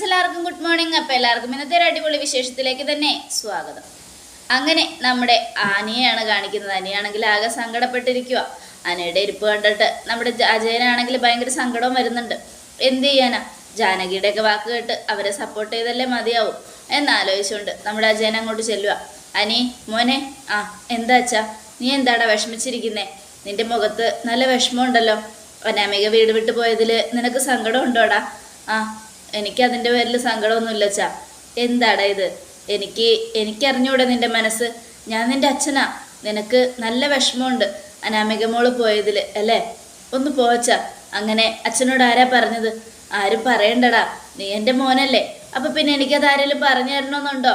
Friends എല്ലാവർക്കും good morning അപ്പോൾ എല്ലാവർക്കും ഇന്നത്തെ ഒരു അടിപൊളി വിശേഷത്തിലേക്ക് തന്നെ സ്വാഗതം. അങ്ങനെ നമ്മുടെ ആനയാണ് കാണിക്കുന്നത്. അനിയാണെങ്കിൽ ആകെ സങ്കടപ്പെട്ടിരിക്കുക അനയുടെ ഇരിപ്പ് കണ്ടിട്ട് നമ്മുടെ അജയനാണെങ്കിൽ ഭയങ്കര സങ്കടവും വരുന്നുണ്ട്. എന്ത് ചെയ്യാനാ? ജാനകിയുടെയൊക്കെ വാക്ക് കേട്ട് അവരെ സപ്പോർട്ട് ചെയ്തല്ലേ മതിയാവും. എന്നാലോചിച്ചുകൊണ്ട് നമ്മുടെ അജയൻ അങ്ങോട്ട് ചെല്ലുക അനി മോനെ ആ എന്താ അച്ഛാ? നീ എന്താടാ വിഷമിച്ചിരിക്കുന്നേ? നിന്റെ മുഖത്ത് നല്ല വിഷമമുണ്ടല്ലോ. അനാമിക വീട് വിട്ടു പോയതിൽ നിനക്ക് സങ്കടം ഉണ്ടോടാ? ആ എനിക്ക് അതിന്റെ പേരിൽ സങ്കടമൊന്നുമില്ല ചാ എന്താടാ ഇത്? എനിക്ക് എനിക്കറിഞ്ഞൂടെ നിന്റെ മനസ്സ്. ഞാൻ നിന്റെ അച്ഛനാ. നിനക്ക് നല്ല വിഷമമുണ്ട് അനാമിക മോൾ പോയതിൽ അല്ലേ? ഒന്ന് പോവച്ചാ. അങ്ങനെ അച്ഛനോട് ആരാ പറഞ്ഞത്? ആരും പറയണ്ടടാ. നീ എന്റെ മോനല്ലേ. അപ്പൊ പിന്നെ എനിക്കത് ആരെങ്കിലും പറഞ്ഞു തരണമെന്നുണ്ടോ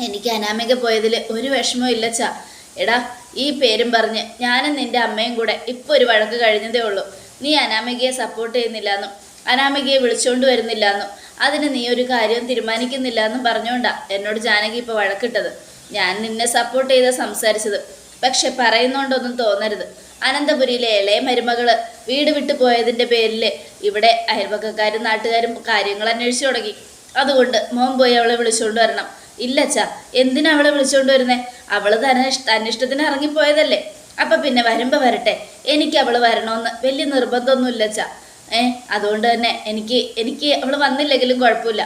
എനിക്ക് അനാമിക പോയതിൽ ഒരു വിഷമവും ഇല്ലച്ചാ. എടാ ഈ പേരും പറഞ്ഞ് ഞാനും നിന്റെ അമ്മയും കൂടെ ഇപ്പൊ ഒരു വഴക്ക് കഴിഞ്ഞതേ ഉള്ളൂ. നീ അനാമികയെ സപ്പോർട്ട് ചെയ്യുന്നില്ലെന്നും അനാമികയെ വിളിച്ചോണ്ട് വരുന്നില്ലെന്നും അതിന് നീ ഒരു കാര്യം തീരുമാനിക്കുന്നില്ല എന്നും പറഞ്ഞുകൊണ്ടാ എന്നോട് ജാനകി ഇപ്പൊ വഴക്കിട്ടത്. ഞാൻ നിന്നെ സപ്പോർട്ട് ചെയ്താ സംസാരിച്ചത്. പക്ഷെ പറയുന്നോണ്ടൊന്നും തോന്നരുത്. അനന്തപുരിയിലെ ഇളയ മരുമകൾ വീട് വിട്ടു പോയതിന്റെ പേരിൽ ഇവിടെ അയൽപക്കക്കാരും നാട്ടുകാരും കാര്യങ്ങൾ അന്വേഷിച്ചു തുടങ്ങി. അതുകൊണ്ട് മോൻ പോയി അവളെ വിളിച്ചുകൊണ്ട് വരണം. ഇല്ലച്ചാ എന്തിനാ അവളെ വിളിച്ചുകൊണ്ട് വരുന്നേ? അവൾ തന്നെ തന്നിഷ്ടത്തിന് ഇറങ്ങിപ്പോയതല്ലേ. അപ്പൊ പിന്നെ വരുമ്പോ വരട്ടെ. എനിക്ക് അവൾ വരണമെന്ന് വലിയ നിർബന്ധമൊന്നുമില്ലച്ചാ. ഏ അതുകൊണ്ട് തന്നെ എനിക്ക് എനിക്ക് അവൾ വന്നില്ലെങ്കിലും കുഴപ്പമില്ല.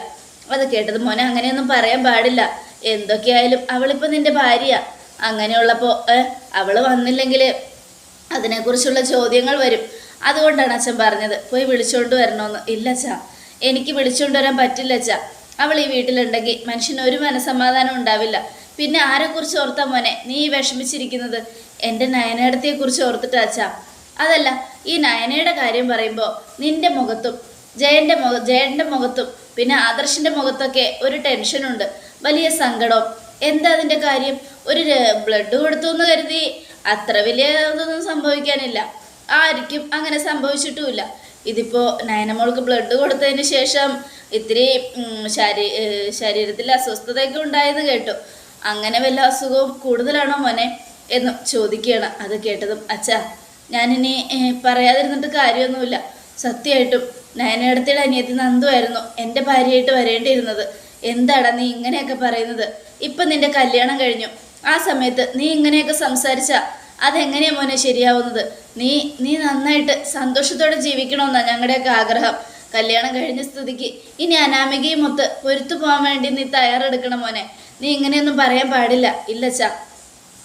അത് കേട്ടത് മോനെ അങ്ങനെയൊന്നും പറയാൻ പാടില്ല. എന്തൊക്കെയായാലും അവളിപ്പോൾ നിന്റെ ഭാര്യ. അങ്ങനെയുള്ളപ്പോൾ ഏ അവൾ വന്നില്ലെങ്കിൽ അതിനെക്കുറിച്ചുള്ള ചോദ്യങ്ങൾ വരും. അതുകൊണ്ടാണ് അച്ഛൻ പറഞ്ഞത് പോയി വിളിച്ചുകൊണ്ട് വരണമെന്ന് ഇല്ല അച്ഛാ എനിക്ക് വിളിച്ചുകൊണ്ട് വരാൻ പറ്റില്ല അച്ഛാ. അവൾ ഈ വീട്ടിലുണ്ടെങ്കിൽ മനുഷ്യന് ഒരു മനസമാധാനം ഉണ്ടാവില്ല. പിന്നെ ആരെക്കുറിച്ച് ഓർത്താ മോനെ നീ വിഷമിച്ചിരിക്കുന്നത്? എന്റെ നയനേടത്തെക്കുറിച്ച് ഓർത്തിട്ടാ അച്ഛാ. അതല്ല ഈ നയനയുടെ കാര്യം പറയുമ്പോൾ നിന്റെ മുഖത്തും ജയന്റെ മുഖ ജയന്റെ മുഖത്തും പിന്നെ ആദർശിന്റെ മുഖത്തൊക്കെ ഒരു ടെൻഷനുണ്ട്. വലിയ സങ്കടവും. എന്താ അതിന്റെ കാര്യം? ഒരു ബ്ലഡ് കൊടുത്തു എന്ന് കരുതി അത്ര വലിയ ഇതൊന്നും സംഭവിക്കാനില്ല. ആർക്കും അങ്ങനെ സംഭവിച്ചിട്ടുമില്ല. ഇതിപ്പോ നയനമോൾക്ക് ബ്ലഡ് കൊടുത്തതിന് ശേഷം ഇത്തിരി ശരീ ശരീരത്തിൽ അസ്വസ്ഥതയൊക്കെ ഉണ്ടായെന്ന് കേട്ടു. അങ്ങനെ വല്ല അസുഖവും കൂടുതലാണോ മോനെ? എന്നും ചോദിക്കുകയാണ്. അത് കേട്ടതും അച്ഛാ ഞാനിനി പറയാതിരുന്നിട്ട് കാര്യമൊന്നുമില്ല. സത്യമായിട്ടും നയനേടത്തിയുടെ അനിയത്തി നന്ദുമായിരുന്നു എന്റെ ഭാര്യയായിട്ട് വരേണ്ടിയിരുന്നത്. എന്താടാ നീ ഇങ്ങനെയൊക്കെ പറയുന്നത്? ഇപ്പം നിന്റെ കല്യാണം കഴിഞ്ഞു. ആ സമയത്ത് നീ ഇങ്ങനെയൊക്കെ സംസാരിച്ച അതെങ്ങനെയാ മോനെ ശരിയാവുന്നത്? നീ നീ നന്നായിട്ട് സന്തോഷത്തോടെ ജീവിക്കണമെന്നാണ് ഞങ്ങളുടെയൊക്കെ ആഗ്രഹം. കല്യാണം കഴിഞ്ഞ സ്ഥിതിക്ക് ഇനി അനാമികയും മൊത്ത് പൊരുത്തു പോകാൻ വേണ്ടി നീ തയ്യാറെടുക്കണം മോനെ. നീ ഇങ്ങനെയൊന്നും പറയാൻ പാടില്ല. ഇല്ലച്ചാ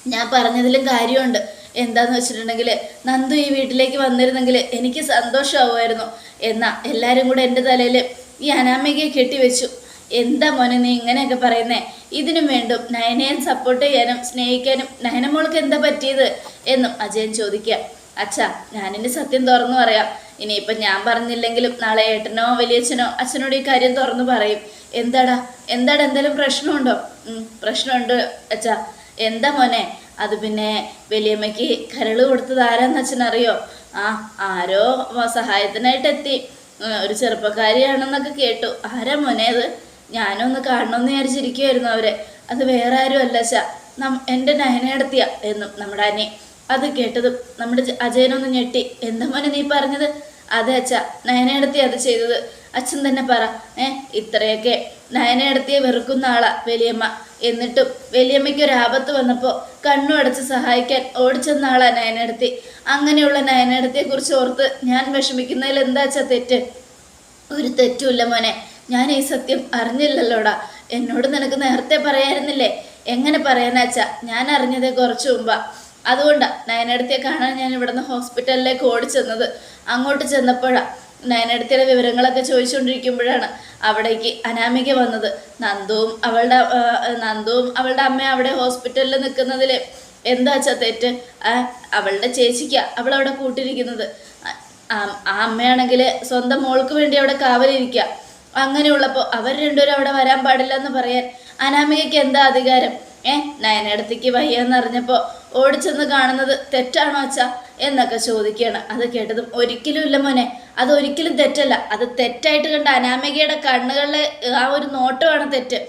ഞാൻ പറഞ്ഞതിലും കാര്യമുണ്ട്. എന്താന്ന് വെച്ചിട്ടുണ്ടെങ്കിൽ നന്ദു ഈ വീട്ടിലേക്ക് വന്നിരുന്നെങ്കിൽ എനിക്ക് സന്തോഷമാവുമായിരുന്നു. എന്നാ എല്ലാവരും കൂടെ എന്റെ തലയിൽ ഈ അനാമികയെ കെട്ടിവെച്ചു. എന്താ മോനെ നീ ഇങ്ങനെയൊക്കെ പറയുന്നേ? ഇതിനും വേണ്ടും നയനയെ സപ്പോർട്ട് ചെയ്യാനും സ്നേഹിക്കാനും നയനമോൾക്ക് എന്താ പറ്റിയത്? എന്നും അജയൻ ചോദിക്കുക. അച്ഛാ ഞാനിന്റെ സത്യം തുറന്നു പറയാം. ഇനിയിപ്പം ഞാൻ പറഞ്ഞില്ലെങ്കിലും നാളെ ഏട്ടനോ വലിയച്ഛനോ അച്ഛനോട് ഈ കാര്യം തുറന്നു പറയും. എന്താടാ? എന്താടാ? എന്തെങ്കിലും പ്രശ്നമുണ്ടോ? പ്രശ്നമുണ്ട് അച്ഛാ. എന്താ മോനെ? അത് പിന്നെ വലിയമ്മയ്ക്ക് കരൾ കൊടുത്തത് ആരാന്ന് അച്ഛനറിയോ? ആ ആരോ സഹായത്തിനായിട്ട് എത്തി ഒരു ചെറുപ്പക്കാരിയാണെന്നൊക്കെ കേട്ടു. ആരാ മോനെ അത്? ഞാനൊന്ന് കാണണമെന്ന് വിചാരിച്ചിരിക്കുമായിരുന്നു അവരെ. അത് വേറെ ആരും അല്ല അച്ഛാ. നം എന്റെ നയനയെടുത്തിയ എന്നും നമ്മുടെ അനി. അത് കേട്ടതും നമ്മുടെ അജയനൊന്ന് ഞെട്ടി. എന്താ മോനെ നീ പറഞ്ഞത്? അതെ അച്ഛ നയനയെടുത്തി അത് ചെയ്തത്. അച്ഛൻ തന്നെ പറ. ഏ ഇത്രയൊക്കെ നയനയെടുത്തിയെ വെറുക്കുന്ന ആളാ വലിയമ്മ. എന്നിട്ടും വലിയമ്മയ്ക്ക് ഒരു ആപത്ത് വന്നപ്പോൾ കണ്ണു അടച്ച് സഹായിക്കാൻ ഓടിച്ചെന്ന ആളാ നയനടത്തി. അങ്ങനെയുള്ള നയനയെടുത്തിയെ കുറിച്ച് ഓർത്ത് ഞാൻ വിഷമിക്കുന്നതിൽ എന്താച്ചാ തെറ്റ്? ഒരു തെറ്റുമില്ല മോനെ. ഞാൻ ഈ സത്യം അറിഞ്ഞില്ലല്ലോടാ. എന്നോട് നിനക്ക് നേരത്തെ പറയായിരുന്നില്ലേ? എങ്ങനെ പറയാനാച്ചാ ഞാൻ അറിഞ്ഞത് കുറച്ച് മുമ്പാ. അതുകൊണ്ടാ നയനടത്തിയെ കാണാൻ ഞാൻ ഇവിടുന്ന് ഹോസ്പിറ്റലിലേക്ക് ഓടിച്ചെന്നത്. അങ്ങോട്ട് ചെന്നപ്പോഴാ നയനടുത്തിയുടെ വിവരങ്ങളൊക്കെ ചോദിച്ചുകൊണ്ടിരിക്കുമ്പോഴാണ് അവിടേക്ക് അനാമിക വന്നത്. നന്ദുവും അവളുടെ നന്ദുവും അവളുടെ അമ്മ അവിടെ ഹോസ്പിറ്റലിൽ നിൽക്കുന്നതിൽ എന്താ വെച്ചാൽ തെറ്റ്? അവളുടെ ചേച്ചിക്കാ അവളവിടെ കൂട്ടിരിക്കുന്നത്. ആ ആ അമ്മയാണെങ്കിൽ സ്വന്തം മോൾക്ക് വേണ്ടി അവിടെ കാവലിരിക്കുക അങ്ങനെയുള്ളപ്പോൾ അവർ രണ്ടുപേരും അവിടെ വരാൻ പാടില്ല എന്ന് പറയാൻ അനാമികയ്ക്ക് എന്താ അധികാരം? ഏ നയനടുത്തേക്ക് വയ്യാന്നറിഞ്ഞപ്പോൾ ഓടിച്ചെന്ന് കാണുന്നത് തെറ്റാണോ അച്ഛാ? എന്നൊക്കെ ചോദിക്കുകയാണ്. അത് കേട്ടതും ഒരിക്കലും ഇല്ല മോനെ. അത് ഒരിക്കലും തെറ്റല്ല. അത് തെറ്റായിട്ട് കണ്ട അനാമികയുടെ കണ്ണുകളിലെ ആ ഒരു നോട്ടമാണ് തെറ്റ്.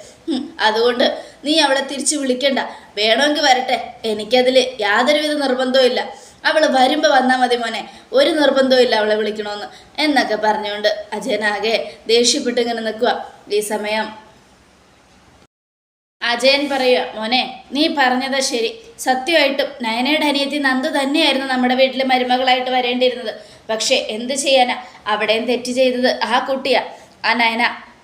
അതുകൊണ്ട് നീ അവളെ തിരിച്ചു വിളിക്കണ്ട. വേണമെങ്കിൽ വരട്ടെ. എനിക്കതിൽ യാതൊരുവിധ നിർബന്ധവും ഇല്ല. അവൾ വരുമ്പോൾ വന്നാൽ മതി മോനെ. ഒരു നിർബന്ധവും അവളെ വിളിക്കണമെന്ന് എന്നൊക്കെ പറഞ്ഞുകൊണ്ട് അജയനാകെ ദേഷ്യപ്പെട്ട് ഇങ്ങനെ നിൽക്കുക ഈ സമയം അജയൻ പറയുക മോനെ നീ പറഞ്ഞത് ശരി. സത്യമായിട്ടും നയനയുടെ അനിയത്തി നന്ദു തന്നെയായിരുന്നു നമ്മുടെ വീട്ടിൽ മരുമകളായിട്ട് വരേണ്ടിയിരുന്നത്. പക്ഷേ എന്ത് ചെയ്യാനാ? അവിടെയും തെറ്റ് ചെയ്തത് ആ കുട്ടിയാ. ആ നയന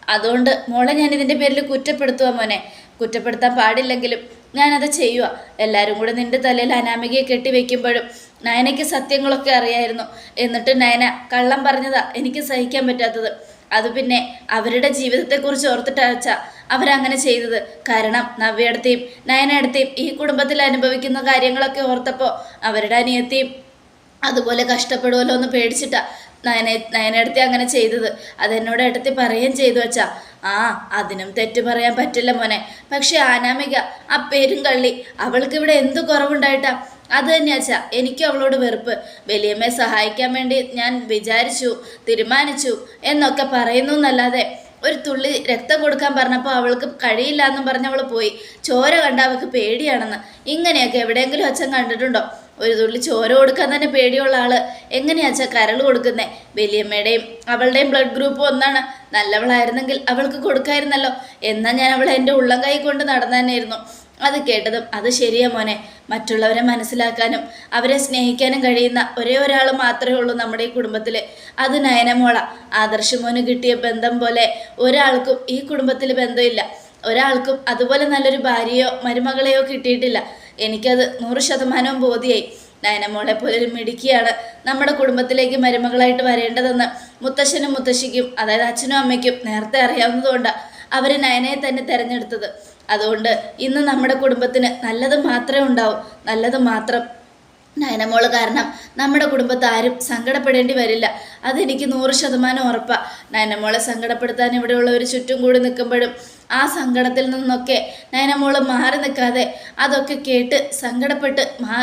അതുകൊണ്ട് മോളെ ഞാൻ ഇതിന്റെ പേരിൽ കുറ്റപ്പെടുത്തുക മോനെ. കുറ്റപ്പെടുത്താൻ പാടില്ലെങ്കിലും ഞാനത് ചെയ്യുക എല്ലാവരും കൂടെ നിന്റെ തലയിൽ അനാമികയെ കെട്ടിവെക്കുമ്പോഴും നയനയ്ക്ക് സത്യങ്ങളൊക്കെ അറിയായിരുന്നു. എന്നിട്ട് നയന കള്ളം പറഞ്ഞതാ. എനിക്ക് സഹിക്കാൻ പറ്റാത്തത്. അത് പിന്നെ അവരുടെ ജീവിതത്തെക്കുറിച്ച് ഓർത്തിട്ടച്ച അവരങ്ങനെ ചെയ്തത്. കാരണം നവ്യടത്തെയും നയനടത്തെയും ഈ കുടുംബത്തിൽ അനുഭവിക്കുന്ന കാര്യങ്ങളൊക്കെ ഓർത്തപ്പോൾ അവരുടെ അനിയത്തെയും അതുപോലെ കഷ്ടപ്പെടുമല്ലോ എന്ന് പേടിച്ചിട്ടാ നയന നയനടുത്തി അങ്ങനെ ചെയ്തത്. അതെന്നോട് എടുത്തി പറയുകയും ചെയ്തു വച്ചാ ആ അതിനും തെറ്റ് പറയാൻ പറ്റില്ല മോനെ. പക്ഷെ അനാമിക ആ പേരും കള്ളി അവൾക്ക് ഇവിടെ എന്ത് കുറവുണ്ടായിട്ടാ? അത് തന്നെയാച്ച എനിക്കും അവളോട് വെറുപ്പ്. വലിയമ്മയെ സഹായിക്കാൻ വേണ്ടി ഞാൻ വിചാരിച്ചു തീരുമാനിച്ചു എന്നൊക്കെ പറയുന്നു എന്നല്ലാതെ ഒരു തുള്ളി രക്തം കൊടുക്കാൻ പറഞ്ഞപ്പോൾ അവൾക്ക് കഴിയില്ല എന്നും പറഞ്ഞ് അവൾ പോയി. ചോര കണ്ട അവൾക്ക് പേടിയാണെന്ന്. ഇങ്ങനെയൊക്കെ എവിടെയെങ്കിലും അച്ഛൻ കണ്ടിട്ടുണ്ടോ? ഒരു തുള്ളി ചോര കൊടുക്കാൻ തന്നെ പേടിയുള്ള ആൾ. എങ്ങനെയാ അച്ഛാ കരൾ കൊടുക്കുന്നേ? വലിയമ്മയുടെയും അവളുടെയും ബ്ലഡ് ഗ്രൂപ്പ് ഒന്നാണ്. നല്ലവളായിരുന്നെങ്കിൽ അവൾക്ക് കൊടുക്കായിരുന്നല്ലോ. എന്നാൽ ഞാൻ അവളെ എന്റെ ഉള്ളം കൈ കൊണ്ട് നടന്നു തന്നെയായിരുന്നു അത് കേട്ടതും അത് ശരിയാ മോനെ. മറ്റുള്ളവരെ മനസ്സിലാക്കാനും അവരെ സ്നേഹിക്കാനും കഴിയുന്ന ഒരേ ഒരാൾ മാത്രമേ ഉള്ളൂ നമ്മുടെ ഈ കുടുംബത്തിൽ അത് നയനമോള ആദർശ മോന് കിട്ടിയ ബന്ധം പോലെ ഒരാൾക്കും ഈ കുടുംബത്തിൽ ബന്ധമില്ല. ഒരാൾക്കും അതുപോലെ നല്ലൊരു ഭാര്യയോ മരുമകളെയോ കിട്ടിയിട്ടില്ല. എനിക്കത് നൂറ് ശതമാനവും ബോധ്യായി. നയനമോളെ പോലെ ഒരു മിടുക്കിയാണ് നമ്മുടെ കുടുംബത്തിലേക്ക് മരുമകളായിട്ട് വരേണ്ടതെന്ന് മുത്തശ്ശനും മുത്തശ്ശിക്കും അതായത് അച്ഛനും അമ്മയ്ക്കും നേരത്തെ അറിയാവുന്നതുകൊണ്ടാണ് അവർ നയനയെ തന്നെ തിരഞ്ഞെടുത്തത്. അതുകൊണ്ട് ഇന്ന് നമ്മുടെ കുടുംബത്തിന് നല്ലത് മാത്രമേ ഉണ്ടാവൂ നല്ലത് മാത്രം. നയനമോൾ കാരണം നമ്മുടെ കുടുംബത്ത് ആരും സങ്കടപ്പെടേണ്ടി വരില്ല. അതെനിക്ക് നൂറ് ശതമാനം ഉറപ്പാണ് നയനമോളെ സങ്കടപ്പെടുത്താൻ ഇവിടെയുള്ളവർ ചുറ്റും കൂടി നിൽക്കുമ്പോഴും ആ സങ്കടത്തിൽ നിന്നൊക്കെ നയനമോൾ മാറി നിൽക്കാതെ അതൊക്കെ കേട്ട് സങ്കടപ്പെട്ട് മാ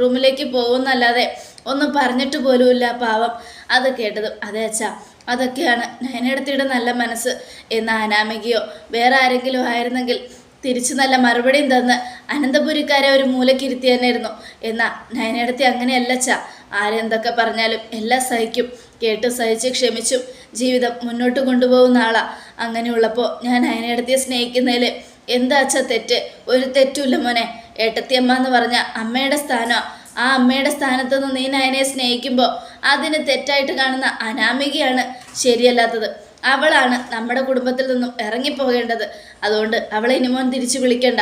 റൂമിലേക്ക് പോകുന്നല്ലാതെ ഒന്നും പറഞ്ഞിട്ട് പോലുമില്ല പാവം. അത് കേട്ടതും അതെ അച്ഛാ. അതൊക്കെയാണ്. നയനടുത്തിയുടെ നല്ല മനസ്സ് എന്ന അനാമികയോ വേറെ ആരെങ്കിലും ആയിരുന്നെങ്കിൽ തിരിച്ചു നല്ല മറുപടിയും തന്ന് അനന്തപുരിക്കാരെ ഒരു മൂലക്കിരുത്തി തന്നെയായിരുന്നു എന്നാൽ നയനടുത്തി അങ്ങനെയല്ല ച ആരെന്തൊക്കെ പറഞ്ഞാലും എല്ലാം സഹിക്കും. കേട്ട് സഹിച്ച് ക്ഷമിച്ചും ജീവിതം മുന്നോട്ട് കൊണ്ടുപോകുന്ന ആളാ. അങ്ങനെയുള്ളപ്പോൾ ഞാൻ നയനടുത്തിയെ സ്നേഹിക്കുന്നതിൽ എന്താ അച്ഛ തെറ്റ്? ഒരു തെറ്റുമില്ല മോനെ. ഏട്ടത്തിയമ്മ എന്ന് പറഞ്ഞ അമ്മയുടെ സ്ഥാനമാണ് ആ അമ്മയുടെ സ്ഥാനത്ത് നിന്ന് നീ നയനെ സ്നേഹിക്കുമ്പോൾ അതിന് തെറ്റായിട്ട് കാണുന്ന അനാമികയാണ് ശരിയല്ലാത്തത്. അവളാണ് നമ്മുടെ കുടുംബത്തിൽ നിന്നും ഇറങ്ങിപ്പോകേണ്ടത്. അതുകൊണ്ട് അവളെ ഇനി മോൻ തിരിച്ചു വിളിക്കണ്ട.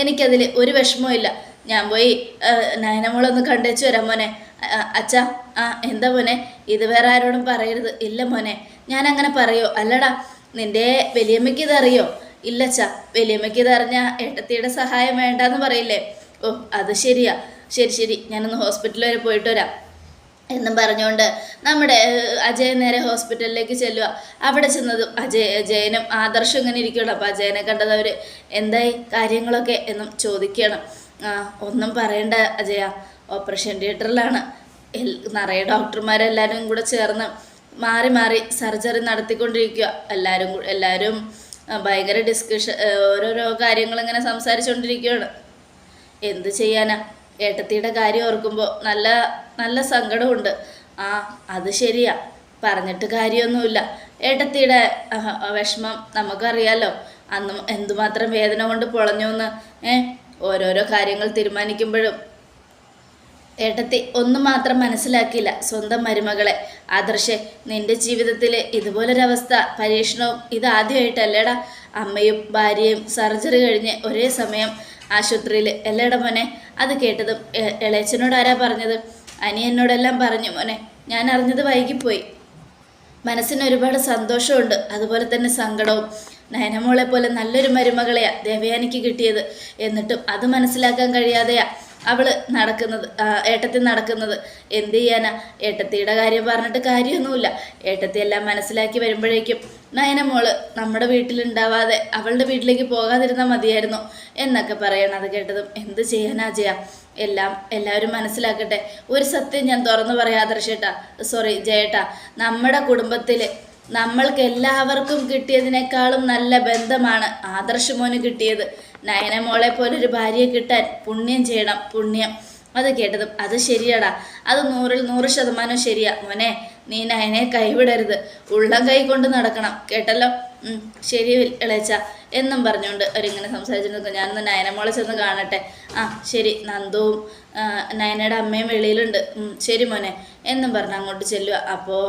എനിക്കതിൽ ഒരു വിഷമവും ഞാൻ പോയി നയനമോളൊന്ന് കണ്ടേച്ചു വരാം മോനെ. അച്ഛാ ആ എന്താ മോനെ? ഇത് വേറെ ആരോടും പറയരുത്. ഇല്ല മോനെ. ഞാൻ അങ്ങനെ പറയോ? അല്ലടാ നിന്റെ വലിയമ്മയ്ക്ക് ഇതറിയോ? ഇല്ലച്ചാ വലിയമ്മയ്ക്ക് ഇതറിഞ്ഞ ഏട്ടത്തിയുടെ സഹായം വേണ്ടാന്ന് പറയില്ലേ? ഓ അത് ശരിയാ. ശരി ശരി. ഞാനൊന്ന് ഹോസ്പിറ്റൽ വരെ പോയിട്ട് വരാം. എന്നും പറഞ്ഞുകൊണ്ട് നമ്മുടെ അജയൻ നേരെ ഹോസ്പിറ്റലിലേക്ക് ചെല്ലുക. അവിടെ ചെന്നതും അജയ് അജയനും ആദർശം ഇങ്ങനെ ഇരിക്കണം അപ്പോൾ അജയനെ കണ്ടത് അവർ എന്തായി? കാര്യങ്ങളൊക്കെ എന്നും ചോദിക്കണം. ഒന്നും പറയണ്ട അജയ. ഓപ്പറേഷൻ തിയേറ്ററിലാണ് എൽ നിറയെ ഡോക്ടർമാരെല്ലാവരും കൂടെ ചേർന്ന് മാറി മാറി സർജറി നടത്തിക്കൊണ്ടിരിക്കുക. എല്ലാവരും എല്ലാവരും ഭയങ്കര ഡിസ്കഷൻ ഓരോരോ കാര്യങ്ങളിങ്ങനെ സംസാരിച്ചുകൊണ്ടിരിക്കുകയാണ് എന്ത് ചെയ്യാനാ? ഏട്ടത്തിയുടെ കാര്യം ഓർക്കുമ്പോൾ നല്ല നല്ല സങ്കടമുണ്ട് ആ അത് ശരിയാ. പറഞ്ഞിട്ട് കാര്യമൊന്നുമില്ല. ഏട്ടത്തിയുടെ വിഷമം നമുക്കറിയാലോ. അന്ന് എന്തുമാത്രം വേദന കൊണ്ട് പൊളഞ്ഞു എന്ന് ഏ? ഓരോരോ കാര്യങ്ങൾ തീരുമാനിക്കുമ്പോഴും. ഏട്ടത്തി ഒന്നും മാത്രം മനസ്സിലാക്കിയില്ല സ്വന്തം മരുമകളെ. ആദർശെ നിന്റെ ജീവിതത്തിൽ ഇതുപോലൊരവസ്ഥ പരീക്ഷണവും ഇതാദ്യമായിട്ടല്ലേടാ? അമ്മയും ഭാര്യയും സർജറി കഴിഞ്ഞ് ഒരേ സമയം ആശുപത്രിയിൽ. എല്ലായിടം മോനെ അത് കേട്ടതും ഇളയച്ചനോട് ആരാ പറഞ്ഞത്? അനിയനോടെല്ലാം പറഞ്ഞു മോനെ ഞാൻ അറിഞ്ഞത് വൈകിപ്പോയി. മനസ്സിന് ഒരുപാട് സന്തോഷമുണ്ട്. അതുപോലെ തന്നെ സങ്കടവും. നയനമോളെ പോലെ നല്ലൊരു മരുമകളെയാ ദേവയാനിക്ക് കിട്ടിയത്. എന്നിട്ടും അത് മനസ്സിലാക്കാൻ കഴിയാതെയാ അവൾ നടക്കുന്നത് ഏട്ടത്തി നടക്കുന്നത്. എന്ത് ചെയ്യാനാ? ഏട്ടത്തിയുടെ കാര്യം പറഞ്ഞിട്ട് കാര്യമൊന്നുമില്ല. ഏട്ടത്തി എല്ലാം മനസ്സിലാക്കി വരുമ്പോഴേക്കും നയന മോൾ നമ്മുടെ വീട്ടിലുണ്ടാവാതെ അവളുടെ വീട്ടിലേക്ക് പോകാതിരുന്നാൽ മതിയായിരുന്നു എന്നൊക്കെ പറയണം അത് കേട്ടതും. എന്ത് ചെയ്യാനാ ചെയ്യാ എല്ലാം എല്ലാവരും മനസ്സിലാക്കട്ടെ. ഒരു സത്യം ഞാൻ തുറന്നു പറയാം ദർശേട്ടാ സോറി ജയേട്ടാ. നമ്മുടെ കുടുംബത്തിൽ നമ്മൾക്ക് എല്ലാവർക്കും കിട്ടിയതിനേക്കാളും നല്ല ബന്ധമാണ് ആദർശമോന് കിട്ടിയത്. നയനമോളെ പോലൊരു ഭാര്യയെ കിട്ടാൻ പുണ്യം ചെയ്യണം പുണ്യം. അത് കേട്ടതും അത് ശരിയാടാ. അത് നൂറിൽ നൂറ് ശതമാനം ശരിയാ. മോനെ നീ നയനെ കൈവിടരുത്. ഉള്ളം കൈ കൊണ്ട് നടക്കണം. കേട്ടല്ലോ? ശരി ഇളച്ച എന്നും പറഞ്ഞുകൊണ്ട് അവരിങ്ങനെ സംസാരിച്ചു നിൽക്കും ഞാനൊന്ന് നയനമോളെ ചെന്ന് കാണട്ടെ. ആ ശരി നന്ദുവും നയനയുടെ അമ്മയും വെളിയിലുണ്ട്. ശരി മോനെ എന്നും പറഞ്ഞ് അങ്ങോട്ട് ചെല്ലുക. അപ്പോൾ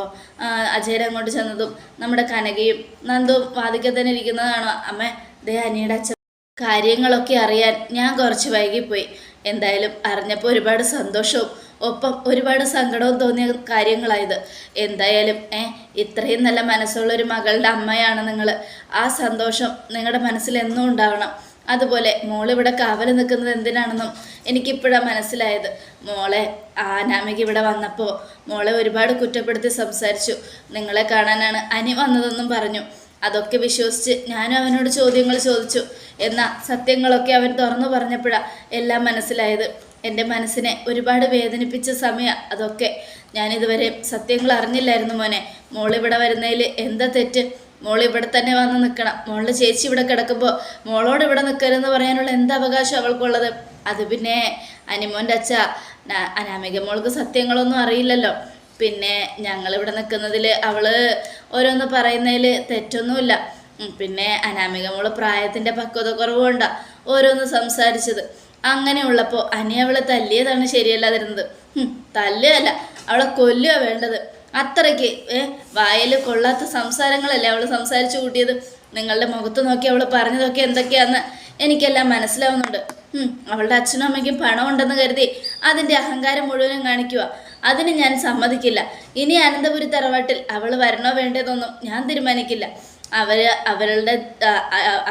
അജയൻ അങ്ങോട്ട് ചെന്നതും നമ്മുടെ കനകയും നന്ദുവും വാതിക്കൽ തന്നെ ഇരിക്കുന്നതാണോ അമ്മ ദേ അനിയുടെ അച്ഛൻ. കാര്യങ്ങളൊക്കെ അറിയാൻ ഞാൻ കുറച്ച് വൈകിപ്പോയി. എന്തായാലും അറിഞ്ഞപ്പോൾ ഒരുപാട് സന്തോഷവും ഒപ്പം ഒരുപാട് സങ്കടവും തോന്നിയ കാര്യങ്ങളായത്. എന്തായാലും ഏ ഇത്രയും നല്ല മനസ്സുള്ള ഒരു മകളുടെ അമ്മയാണ് നിങ്ങൾ ആ സന്തോഷം നിങ്ങളുടെ മനസ്സിൽ എന്നും ഉണ്ടാവണം. അതുപോലെ മോളിവിടെ കാവൽ നിൽക്കുന്നത് എന്തിനാണെന്നും എനിക്കിപ്പോഴാണ് മനസ്സിലായത്. മോളെ ആനാമിക ഇവിടെ വന്നപ്പോൾ മോളെ ഒരുപാട് കുറ്റപ്പെടുത്തി സംസാരിച്ചു. നിങ്ങളെ കാണാനാണ് അനി വന്നതെന്നും പറഞ്ഞു. അതൊക്കെ വിശ്വസിച്ച് ഞാനും അവനോട് ചോദ്യങ്ങൾ ചോദിച്ചു. എന്നാൽ സത്യങ്ങളൊക്കെ അവൻ തുറന്നു പറഞ്ഞപ്പോഴാണ് എല്ലാം മനസ്സിലായത്. എന്റെ മനസ്സിനെ ഒരുപാട് വേദനിപ്പിച്ച സമയം അതൊക്കെ. ഞാനിതുവരെ സത്യങ്ങൾ അറിഞ്ഞില്ലായിരുന്നു മോനെ. മോളിവിടെ വരുന്നതിൽ എന്താ തെറ്റ്? മോൾ തന്നെ വന്ന് നിൽക്കണം മോളുടെ ചേച്ചി ഇവിടെ കിടക്കുമ്പോൾ മോളോട് ഇവിടെ നിൽക്കരുതെന്ന് പറയാനുള്ള എന്ത് അവകാശം അവൾക്കുള്ളത്? അത് പിന്നെ അനിമോന്റെ അച്ഛ. അനാമിക മോൾക്ക് സത്യങ്ങളൊന്നും അറിയില്ലല്ലോ. പിന്നെ ഞങ്ങളിവിടെ നിൽക്കുന്നതിൽ അവൾ ഓരോന്ന് പറയുന്നതിൽ തെറ്റൊന്നുമില്ല. പിന്നെ അനാമിക മോൾ പ്രായത്തിന്റെ പക്വത കുറവുകൊണ്ടാ ഓരോന്ന് സംസാരിച്ചത്. അങ്ങനെയുള്ളപ്പോൾ അനി അവളെ തല്ലിയതാണ് ശരിയല്ലാതിരുന്നത്. തല്ലുകയല്ല അവളെ കൊല്ലുക വേണ്ടത്. അത്രയ്ക്ക് വായിൽ കൊള്ളാത്ത സംസാരങ്ങളല്ലേ അവൾ സംസാരിച്ചു കൂട്ടിയത്? നിങ്ങളുടെ മുഖത്ത് നോക്കി അവൾ പറഞ്ഞതൊക്കെ എന്തൊക്കെയാന്ന് എനിക്കെല്ലാം മനസ്സിലാവുന്നുണ്ട്. അവളുടെ അച്ഛനും അമ്മയ്ക്കും പണം ഉണ്ടെന്ന് കരുതി അതിന്റെ അഹങ്കാരം മുഴുവനും കാണിക്കുക അതിന് ഞാൻ സമ്മതിക്കില്ല. ഇനി അനന്തപുരി തറവാട്ടിൽ അവൾ വരണോ വേണ്ടതൊന്നും ഞാൻ തീരുമാനിക്കില്ല. അവർ അവരുടെ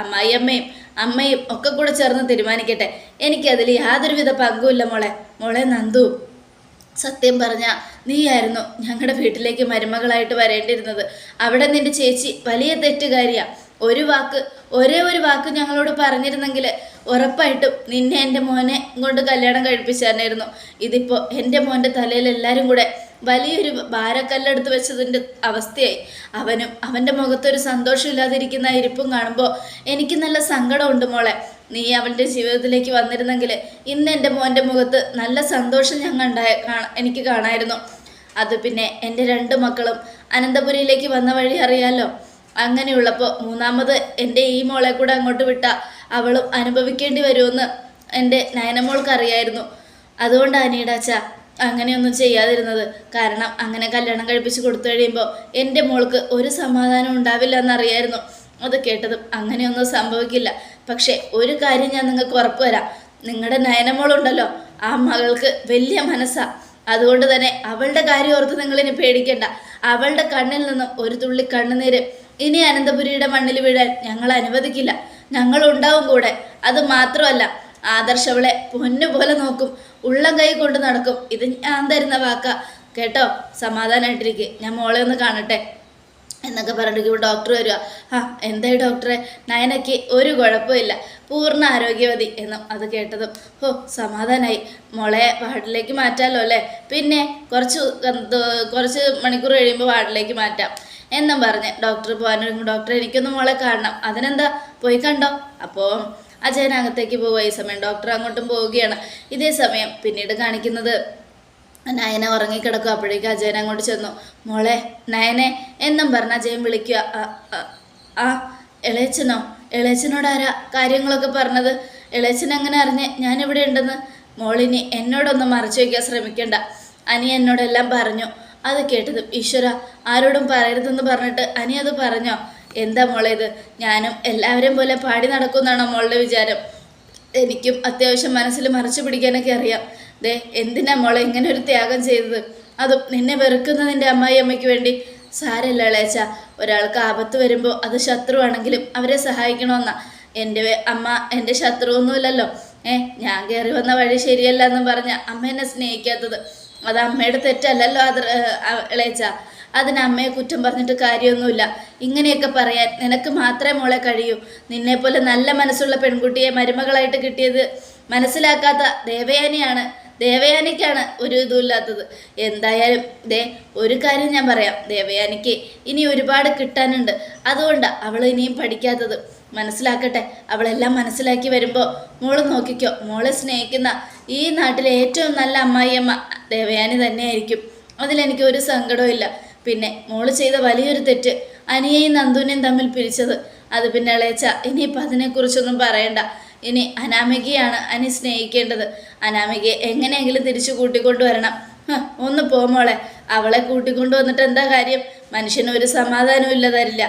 അമ്മയമ്മയും അമ്മയും ഒക്കെ കൂടെ ചേർന്ന് തീരുമാനിക്കട്ടെ. എനിക്കതിൽ യാതൊരുവിധ പങ്കുമില്ല മോളെ. മോളെ നന്ദു സത്യം പറഞ്ഞ നീയായിരുന്നു ഞങ്ങളുടെ വീട്ടിലേക്ക് മരുമകളായിട്ട് വരേണ്ടിയിരുന്നത്. അവിടെ നിന്റെ ചേച്ചി വലിയ തെറ്റുകാരിയാ. ഒരു വാക്ക് ഒരേ ഒരു വാക്ക് ഞങ്ങളോട് പറഞ്ഞിരുന്നെങ്കിൽ ഉറപ്പായിട്ടും നിന്നെ എന്റെ മോനെ കൊണ്ട് കല്യാണം കഴിപ്പിച്ചായിരുന്നു ഇതിപ്പോൾ എന്റെ മോന്റെ തലയിൽ എല്ലാവരും കൂടെ വലിയൊരു ഭാരക്കല്ലെടുത്ത് വെച്ചതിന്റെ അവസ്ഥയായി. അവനും അവന്റെ മുഖത്തൊരു സന്തോഷമില്ലാതിരിക്കുന്ന ഇരിപ്പും കാണുമ്പോൾ എനിക്ക് നല്ല സങ്കടമുണ്ട് മോളെ. നീ അവന്റെ ജീവിതത്തിലേക്ക് വന്നിരുന്നെങ്കിൽ ഇന്ന് എന്റെ മോന്റെ മുഖത്ത് നല്ല സന്തോഷം ഞങ്ങൾ ഉണ്ടായ എനിക്ക് കാണായിരുന്നു. അത് പിന്നെ എന്റെ രണ്ട് മക്കളും അനന്തപുരിയിലേക്ക് വന്ന വഴി അറിയാലോ? അങ്ങനെയുള്ളപ്പോൾ മൂന്നാമത് എന്റെ ഈ മോളെ കൂടെ അങ്ങോട്ട് വിട്ട അവളും അനുഭവിക്കേണ്ടി വരുമെന്ന് എന്റെ നയനമോൾക്ക് അറിയായിരുന്നു. അതുകൊണ്ടാണ് അച്ഛ അങ്ങനെയൊന്നും ചെയ്യാതിരുന്നത്. കാരണം അങ്ങനെ കല്യാണം കഴിപ്പിച്ച് കൊടുത്തു കഴിയുമ്പോൾ എന്റെ മോൾക്ക് ഒരു സമാധാനം ഉണ്ടാവില്ല എന്നറിയായിരുന്നു. അത് കേട്ടതും അങ്ങനെയൊന്നും സംഭവിക്കില്ല. പക്ഷേ ഒരു കാര്യം ഞാൻ നിങ്ങൾക്ക് ഉറപ്പ് തരാം. നിങ്ങളുടെ നയനമോളുണ്ടല്ലോ ആ മകൾക്ക് വലിയ മനസ്സാ. അതുകൊണ്ട് തന്നെ അവളുടെ കാര്യം ഓർത്ത് നിങ്ങളിനി പേടിക്കേണ്ട. അവളുടെ കണ്ണിൽ നിന്നും ഒരു തുള്ളി കണ്ണുനീര് ഇനി അനന്തപുരിയുടെ മണ്ണിൽ വീഴാൻ ഞങ്ങൾ അനുവദിക്കില്ല. ഞങ്ങൾ ഉണ്ടാവും കൂടെ. അത് മാത്രമല്ല ആദർശവളെ പൊന്നു പൊന്നുപോലെ നോക്കും. ഉള്ളം കൈ കൊണ്ട് നടക്കും. ഇത് ഞാൻ തരുന്ന വാക്ക. കേട്ടോ? സമാധാനമായിട്ടിരിക്കെ ഞാൻ മോളെ ഒന്ന് കാണട്ടെ എന്നൊക്കെ പറഞ്ഞിട്ട് ഇവിടെ ഡോക്ടർ വരിക ആ എന്തായി ഡോക്ടറെ നയനയ്ക്ക് ഒരു കുഴപ്പമില്ല. പൂർണ ആരോഗ്യവതി എന്നും അത് കേട്ടതും. ഓ സമാധാനമായി മോളെ വാർഡിലേക്ക് മാറ്റാമല്ലോ അല്ലേ? പിന്നെ കുറച്ച് കുറച്ച് മണിക്കൂർ കഴിയുമ്പോൾ വാർഡിലേക്ക് മാറ്റാം. എന്നും പറഞ്ഞ് ഡോക്ടർ പോകാനൊരുങ്ങും ഡോക്ടർ എനിക്കൊന്നും മോളെ കാണണം. അതിനെന്താ? പോയി കണ്ടോ? അപ്പോൾ അജയനകത്തേക്ക് പോവുക ഈ സമയം ഡോക്ടർ അങ്ങോട്ടും പോവുകയാണ്. ഇതേ സമയം പിന്നീട് കാണിക്കുന്നത് നയന ഉറങ്ങിക്കിടക്കും. അപ്പോഴേക്കും അജയൻ അങ്ങോട്ട് ചെന്നു. മോളെ നയനെ എന്നും പറഞ്ഞ അജയൻ വിളിക്കുക "ആ, ഇളയച്ചനോ ഇളയച്ചനോട് കാര്യങ്ങളൊക്കെ പറഞ്ഞത്? ഇളയച്ചൻ എങ്ങനെ അറിഞ്ഞ്? ഞാനിവിടെ ഉണ്ടെന്ന്. മോളിനി എന്നോടൊന്നും മറച്ചു വയ്ക്കാൻ ശ്രമിക്കണ്ട. അനി എന്നോടെല്ലാം പറഞ്ഞു. അത് കേട്ടതും. ഈശ്വര ആരോടും പറയരുതെന്ന് പറഞ്ഞിട്ട് അനി അത് പറഞ്ഞോ? എന്താ മോളെ ഇത്? ഞാനും എല്ലാവരെയും പോലെ പാടി നടക്കുമെന്നാണോ മോളുടെ വിചാരം? എനിക്കും അത്യാവശ്യം മനസ്സിൽ മറച്ചു പിടിക്കാനൊക്കെ അറിയാം. ദേ എന്തിനാ മോളെ ഇങ്ങനെ ഒരു ത്യാഗം ചെയ്തത്? അതും നിന്നെ വെറുക്കുന്ന നിന്റെ അമ്മായി അമ്മയ്ക്ക് വേണ്ടി. സാരല്ല ഇളയച്ച ഒരാൾക്ക് ആപത്ത് വരുമ്പോൾ അത് ശത്രുവാണെങ്കിലും അവരെ സഹായിക്കണമെന്നാ. എന്റെ അമ്മ എന്റെ ശത്രുവൊന്നുമില്ലല്ലോ. ഏ ഞാൻ കയറി വന്ന വഴി ശരിയല്ല എന്ന് പറഞ്ഞ അമ്മ എന്നെ സ്നേഹിക്കാത്തത്. അത് അമ്മയുടെ തെറ്റല്ലല്ലോ അത് ഇളയച്ച. അതിന് അമ്മയെ കുറ്റം പറഞ്ഞിട്ട് കാര്യമൊന്നുമില്ല. ഇങ്ങനെയൊക്കെ പറയാൻ നിനക്ക് മാത്രമേ മോളെ കഴിയൂ. നിന്നെപ്പോലെ നല്ല മനസ്സുള്ള പെൺകുട്ടിയെ മരുമകളായിട്ട് കിട്ടിയത് മനസ്സിലാക്കാത്ത ദേവയാനിയാണ്. ദേവയാനിക്കാണ് ഒരു ഇതുമില്ലാത്തത് എന്തായാലും ദേ ഒരു കാര്യം ഞാൻ പറയാം. ദേവയാനിക്ക് ഇനി ഒരുപാട് കിട്ടാനുണ്ട്. അതുകൊണ്ടാണ് അവൾ ഇനിയും പഠിക്കാത്തത്. മനസ്സിലാക്കട്ടെ. അവളെല്ലാം മനസ്സിലാക്കി വരുമ്പോൾ മോൾ നോക്കിക്കോ. മോളെ സ്നേഹിക്കുന്ന ഈ നാട്ടിലെ ഏറ്റവും നല്ല അമ്മായിയമ്മ ദേവയാനി തന്നെയായിരിക്കും. അതിലെനിക്ക് ഒരു സങ്കടവും പിന്നെ മോൾ ചെയ്ത വലിയൊരു തെറ്റ് അനിയെയും നന്ദുവിനെയും തമ്മിൽ പിരിച്ചത്. അത് പിന്നെ ഇളയച്ച ഇനിയിപ്പോൾ അതിനെക്കുറിച്ചൊന്നും പറയണ്ട. ഇനി അനാമികയാണ് അനി സ്നേഹിക്കേണ്ടത്. അനാമികയെ എങ്ങനെയെങ്കിലും തിരിച്ചു കൂട്ടിക്കൊണ്ടുവരണം. ഒന്ന് പോ മോളെ. അവളെ കൂട്ടിക്കൊണ്ടു വന്നിട്ട് എന്താ കാര്യം? മനുഷ്യന് ഒരു സമാധാനവും ഇല്ല തരില്ല.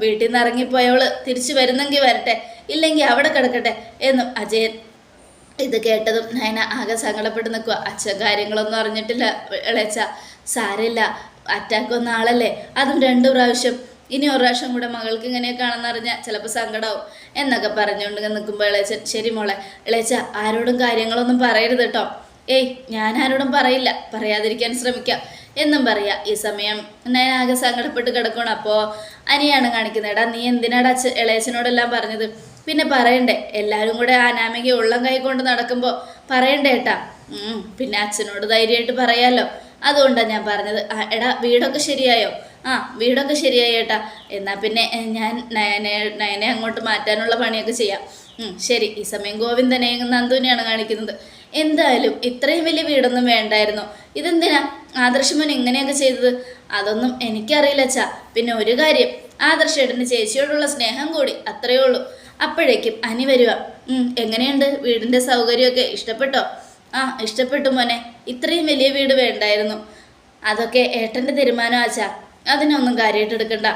വീട്ടിൽ നിന്ന് ഇറങ്ങിപ്പോയവൾ തിരിച്ചു വരുന്നെങ്കിൽ വരട്ടെ ഇല്ലെങ്കിൽ അവിടെ കിടക്കട്ടെ എന്നും അജയൻ ഇത് കേട്ടതും നയന ആകെ സങ്കടപ്പെട്ട് നിൽക്കുക അച്ഛൻ കാര്യങ്ങളൊന്നും അറിഞ്ഞിട്ടില്ല ഇളയച്ച സാരമില്ല അറ്റാക്ക് വന്ന ആളല്ലേ? അതും രണ്ടു പ്രാവശ്യം. ഇനി ഒരു പ്രാവശ്യം കൂടെ മകൾക്ക് ഇങ്ങനെയൊക്കെ അറിഞ്ഞാൽ ചിലപ്പോൾ സങ്കടമാവും എന്നൊക്കെ പറഞ്ഞുകൊണ്ട് നിൽക്കുമ്പോൾ ഇളയച്ചൻ ശരി മോളെ ഇളയച്ച ആരോടും കാര്യങ്ങളൊന്നും പറയരുത് കേട്ടോ ഏയ് ഞാൻ ആരോടും പറയില്ല. പറയാതിരിക്കാൻ ശ്രമിക്കാം. എന്നും പറയാ ഈ സമയം. ഞാൻ ആകെ സങ്കടപ്പെട്ട് കിടക്കണം അപ്പോൾ അനിയാണ് കാണിക്കുന്നത് നീ എന്തിനാടാ ഇളയച്ചനോടെല്ലാം പറഞ്ഞത്? പിന്നെ പറയണ്ടേ എല്ലാവരും കൂടെ അനാമിക ഉള്ളം കൈ കൊണ്ട് നടക്കുമ്പോൾ പറയണ്ടേ ഏട്ടാ? പിന്നെ അച്ഛനോട് ധൈര്യമായിട്ട് പറയാമല്ലോ അതുകൊണ്ടാണ് ഞാൻ പറഞ്ഞത്. എടാ വീടൊക്കെ ശരിയായോ? ആ വീടൊക്കെ ശരിയായി ഏട്ടാ. എന്നാൽ പിന്നെ ഞാൻ നയനെ നയനെ അങ്ങോട്ട് മാറ്റാനുള്ള പണിയൊക്കെ ചെയ്യാം. ശരി ഈ സമയം ഗോവിന്ദനെയും നന്ദുവിനെയാണ് കാണിക്കുന്നത്. എന്തായാലും ഇത്രയും വലിയ വീടൊന്നും വേണ്ടായിരുന്നു. ഇതെന്തിനാ? ആദർശമോൻ എങ്ങനെയൊക്കെ ചെയ്തത്? അതൊന്നും എനിക്കറിയില്ല അച്ഛാ. പിന്നെ ഒരു കാര്യം ആദർശേട്ടന് ചേച്ചിയോടുള്ള സ്നേഹം കൂടി അത്രയേ ഉള്ളൂ. അപ്പോഴേക്കും അനി വരിക എങ്ങനെയുണ്ട്? വീടിന്റെ സൗകര്യമൊക്കെ ഇഷ്ടപ്പെട്ടോ? ആ ഇഷ്ടപ്പെട്ടു മോനെ. ഇത്രയും വലിയ വീട് വേണ്ടായിരുന്നു. അതൊക്കെ ഏട്ടന്റെ തീരുമാനം ആച്ചാ അതിനൊന്നും കാര്യമായിട്ട് എടുക്കണ്ട.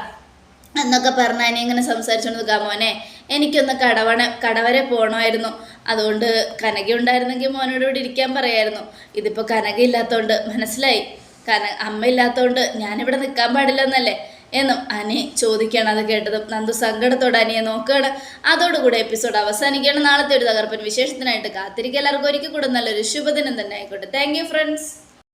എന്നൊക്കെ പറഞ്ഞ അനി ഇങ്ങനെ സംസാരിച്ചുകൊണ്ട് നിൽക്കാം മോനെ. എനിക്കൊന്ന് കടവണ കടവരെ പോകണമായിരുന്നു അതുകൊണ്ട് കനക ഉണ്ടായിരുന്നെങ്കിൽ മോനോട് ഇവിടെ ഇരിക്കാൻ പറയായിരുന്നു. ഇതിപ്പോൾ കനക ഇല്ലാത്തതുകൊണ്ട് മനസ്സിലായി. കന അമ്മ ഇല്ലാത്തതുകൊണ്ട് ഞാനിവിടെ നിൽക്കാൻ പാടില്ലെന്നല്ലേ? എന്നും അനി ചോദിക്കുകയാണ് അത് കേട്ടതും. നന്ദു സങ്കടത്തോടെ അനിയെ നോക്കുകയാണ്. അതോടുകൂടെ എപ്പിസോഡ് അവസാനിക്കുകയാണ്. നാളത്തെ ഒരു തകർപ്പൻ വിശേഷത്തിനായിട്ട് കാത്തിരിക്കുക. എല്ലാവർക്കും ഒരിക്കൽ കൂടെ നല്ലൊരു ശുഭദിനം തന്നെ ആയിക്കോട്ടെ. Thank friends